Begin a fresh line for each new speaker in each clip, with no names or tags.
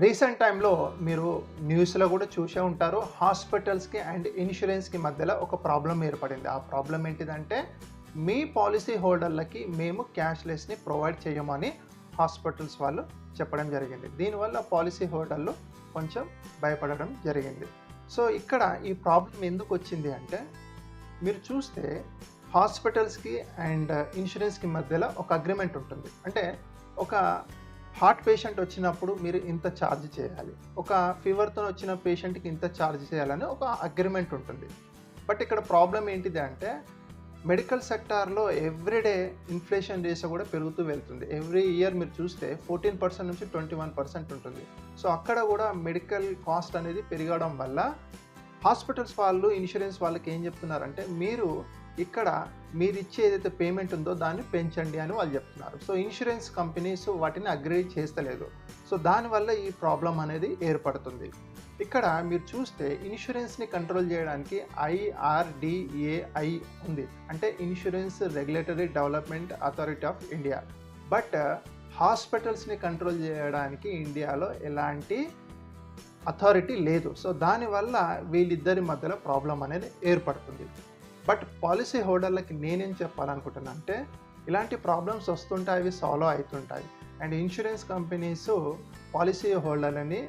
Recent టైంలో మీరు న్యూస్లో కూడా చూసే ఉంటారు హాస్పిటల్స్కి అండ్ ఇన్సూరెన్స్కి మధ్యలో ఒక ప్రాబ్లం ఏర్పడింది. ఆ ప్రాబ్లం ఏంటిదంటే మీ పాలసీ హోల్డర్లకి మేము క్యాష్లెస్ని ప్రొవైడ్ చేయమని హాస్పిటల్స్ వాళ్ళు చెప్పడం జరిగింది. దీనివల్ల పాలసీ హోల్డర్లు కొంచెం భయపడడం జరిగింది. సో ఇక్కడ ఈ ప్రాబ్లం ఎందుకు వచ్చింది అంటే మీరు చూస్తే హాస్పిటల్స్కి అండ్ ఇన్సూరెన్స్కి మధ్యలో ఒక అగ్రిమెంట్ ఉంటుంది. అంటే ఒక హార్ట్ పేషెంట్ వచ్చినప్పుడు మీరు ఇంత ఛార్జ్ చేయాలి. ఒక ఫీవర్తో వచ్చిన పేషెంట్కి ఇంత ఛార్జ్ చేయాలని ఒక అగ్రిమెంట్ ఉంటుంది. బట్ ఇక్కడ ప్రాబ్లం ఏంటిది అంటే మెడికల్ సెక్టార్లో ఎవ్రీడే ఇన్ఫ్లేషన్ రేస్ కూడా పెరుగుతూ వెళ్తుంది. ఎవ్రీ ఇయర్ మీరు చూస్తే ఫోర్టీన్ పర్సెంట్ నుంచి ట్వంటీ వన్ పర్సెంట్ ఉంటుంది. సో అక్కడ కూడా మెడికల్ కాస్ట్ అనేది పెరగడం వల్ల హాస్పిటల్స్ వాళ్ళు ఇన్సూరెన్స్ వాళ్ళకి ఏం చెప్తున్నారంటే మీరు ఇక్కడ మీరు ఇచ్చే ఏదైతే పేమెంట్ ఉందో దాన్ని పెంచండి అని వాళ్ళు చెప్తున్నారు. సో ఇన్సూరెన్స్ కంపెనీస్ వాటిని అగ్రీ చేస్తలేదు. సో దానివల్ల ఈ ప్రాబ్లం అనేది ఏర్పడుతుంది. ఇక్కడ మీరు చూస్తే ఇన్సూరెన్స్ని కంట్రోల్ చేయడానికి ఐఆర్డిఏఐ ఉంది. అంటే insurance regulatory development authority of India but హాస్పిటల్స్ని control చేయడానికి ఇండియాలో ఎలాంటి అథారిటీ లేదు. సో దానివల్ల వీళ్ళిద్దరి మధ్యలో ప్రాబ్లం అనేది ఏర్పడుతుంది. బట్ పాలసీ హోల్డర్లకి నేనేం చెప్పాలనుకుంటున్నా అంటే ఇలాంటి ప్రాబ్లమ్స్ వస్తుంటాయి అవి సాల్వ్ అవుతుంటాయి. అండ్ ఇన్సూరెన్స్ కంపెనీస్ పాలసీ హోల్డర్లని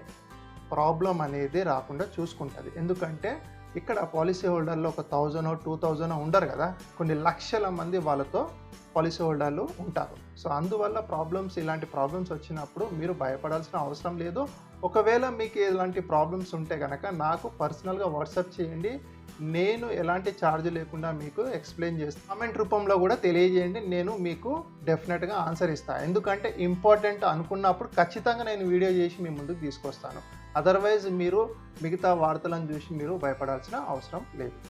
ప్రాబ్లం అనేది రాకుండా చూసుకుంటుంది. ఎందుకంటే ఇక్కడ పాలసీ హోల్డర్లో ఒక థౌజండ్ టూ థౌజండ్ ఉండరు కదా. కొన్ని లక్షల మంది వాళ్ళతో పాలసీ హోల్డర్లు ఉంటారు. సో అందువల్ల ప్రాబ్లమ్స్ ఇలాంటి ప్రాబ్లమ్స్ వచ్చినప్పుడు మీరు భయపడాల్సిన అవసరం లేదు. ఒకవేళ మీకు ఇలాంటి ప్రాబ్లమ్స్ ఉంటే కనుక నాకు పర్సనల్గా వాట్సాప్ చేయండి. నేను ఎలాంటి ఛార్జ్ లేకుండా మీకు ఎక్స్ప్లెయిన్ చేస్తాను కామెంట్ రూపంలో కూడా తెలియజేయండి. నేను మీకు డెఫినెట్గా ఆన్సర్ ఇస్తాను ఎందుకంటే ఇంపార్టెంట్ అనుకున్నప్పుడు ఖచ్చితంగా నేను వీడియో చేసి మీ ముందుకు తీసుకొస్తాను. అదర్వైజ్ మీరు మిగతా వార్తలను చూసి మీరు భయపడాల్సిన అవసరం లేదు.